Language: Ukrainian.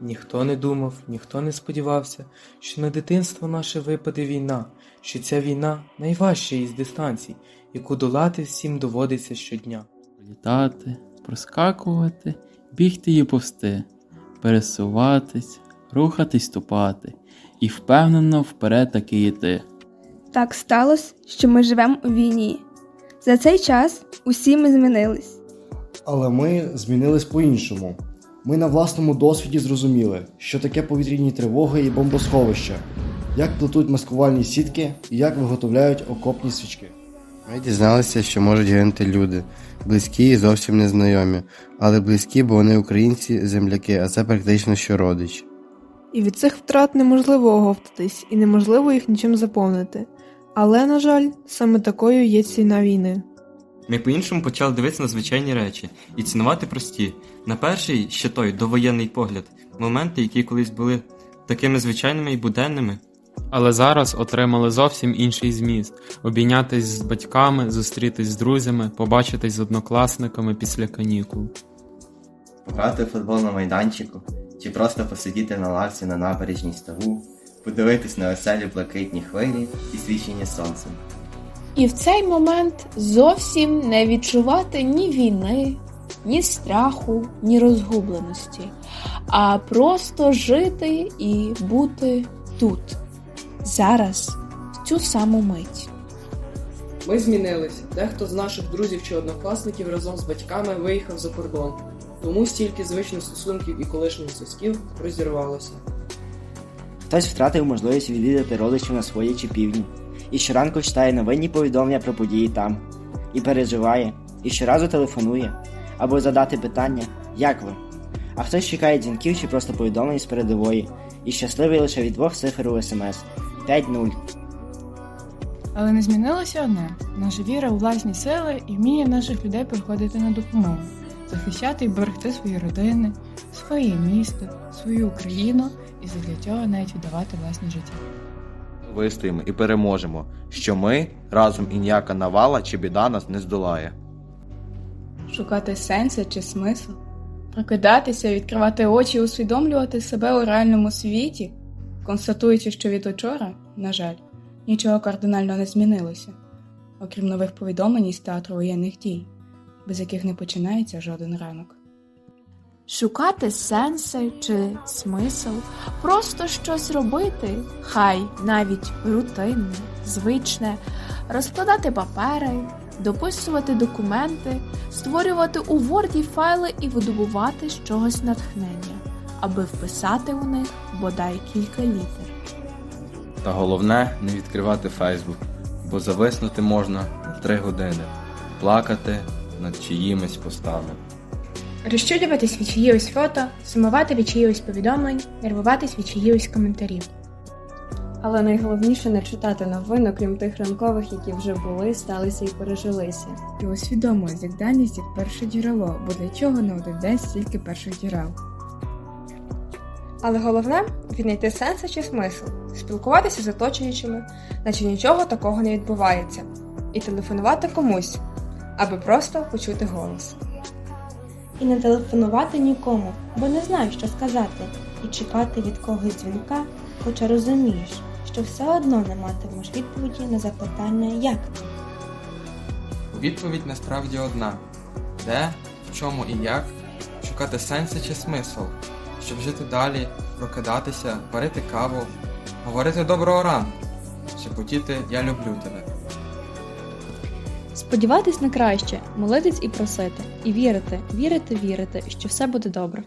Ніхто не думав, ніхто не сподівався, що на дитинство наше випаде війна, що ця війна найважча із дистанцій, яку долати всім доводиться щодня. Літати, проскакувати, бігти і повсти, пересуватись, рухатись, ступати, і впевнено вперед таки йти. Так сталося, що ми живемо у війні. За цей час усі ми змінились. Але ми змінились по-іншому. Ми на власному досвіді зрозуміли, що таке повітряні тривоги і бомбосховища, як плетуть маскувальні сітки і як виготовляють окопні свічки. Ми дізналися, що можуть гинути люди, близькі і зовсім незнайомі, але близькі, бо вони українці, земляки, а це практично що родич. І від цих втрат неможливо оговтатись, і неможливо їх нічим заповнити. Але, на жаль, саме такою є ціна війни. Ми по-іншому почали дивитися на звичайні речі і цінувати прості. На перший, ще той довоєнний погляд, моменти, які колись були такими звичайними і буденними. Але зараз отримали зовсім інший зміст: обійнятись з батьками, зустрітись з друзями, побачитись з однокласниками після канікул. Пограти в футбол на майданчику, чи просто посидіти на лавці на набережній ставу, подивитись на веселі блакитні хвилі і свічення сонцем. І в цей момент зовсім не відчувати ні війни, ні страху, ні розгубленості, а просто жити і бути тут, зараз, в цю саму мить. Ми змінились. Дехто з наших друзів чи однокласників разом з батьками виїхав за кордон. Тому стільки звичних стосунків і колишніх зв'язків розірвалося. Хтось втратив можливість відвідати родичів на своїй чи півдні, і щоранку читає новинні повідомлення про події там, і переживає, і щоразу телефонує, або задати питання, як ви? А хтось чекає дзвінків чи просто повідомлень з передової, і щасливий лише від двох цифр у смс 5-0. Але не змінилося одне: наша віра у власні сили і вміння наших людей приходити на допомогу, захищати і берегти свої родини, своє місто, свою Україну і задля цього навіть віддавати власне життя. Вистоїмо і переможемо, що ми разом і ніяка навала чи біда нас не здолає. Шукати сенси чи смисл, прокидатися, відкривати очі, усвідомлювати себе у реальному світі, констатуючи, що від учора, на жаль, нічого кардинально не змінилося, окрім нових повідомлень із театру воєнних дій, без яких не починається жоден ранок. Шукати сенси чи смисл, просто щось робити, хай навіть рутинне, звичне, розкладати папери, дописувати документи, створювати у Word файли і видобувати з чогось натхнення, аби вписати у них бодай кілька літер. Та головне не відкривати Фейсбук, бо зависнути можна на три години, плакати над чиїмись постами. Розчулюватись від чиїось фото, сумувати від чиїось повідомлень, нервуватись від чиїось коментарів. Але найголовніше не читати новин, окрім тих ранкових, які вже були, сталися і пережилися. І усвідомилось, як даність як перше джерело, бо для чого на один день стільки перших джерел. Але головне віднайти сенси чи смисл, спілкуватися з оточуючими, наче нічого такого не відбувається, і телефонувати комусь, аби просто почути голос. І не телефонувати нікому, бо не знаєш, що сказати, і чекати від когось дзвінка, хоча розумієш, що все одно не матимеш відповіді на запитання як. Відповідь насправді одна: де, в чому і як шукати сенси чи смисл, щоб жити далі, прокидатися, варити каву, говорити доброго ранку, шепотіти Я люблю тебе. Сподіватись на краще, молитись і просити, і вірити, вірити, вірити, що все буде добре.